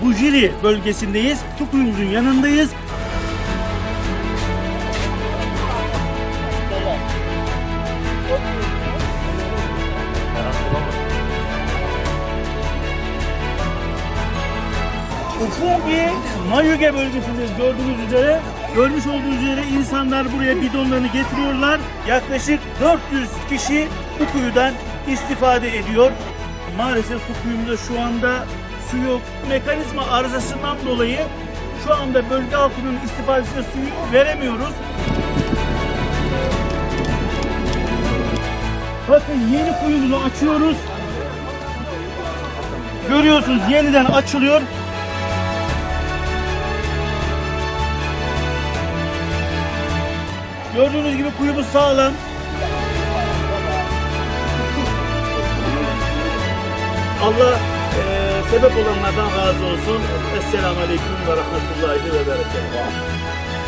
Tunceli bölgesindeyiz. Su kuyumuzun yanındayız. Ufugi Mayuge bölgesindeyiz gördüğünüz üzere. Görmüş olduğunuz üzere insanlar buraya bidonlarını getiriyorlar. Yaklaşık 400 kişi bu kuyudan istifade ediyor. Maalesef su kuyumuzda şu anda su yok. Mekanizma arızasından dolayı şu anda bölge halkının istifadesine suyu veremiyoruz. Bakın yeni kuyumuzu açıyoruz. Görüyorsunuz yeniden açılıyor. Gördüğünüz gibi kuyumuz sağlam. Allah sebep olanlardan razı olsun. Esselamu Aleyküm ve Rahmetullahi ve Berekatuhu.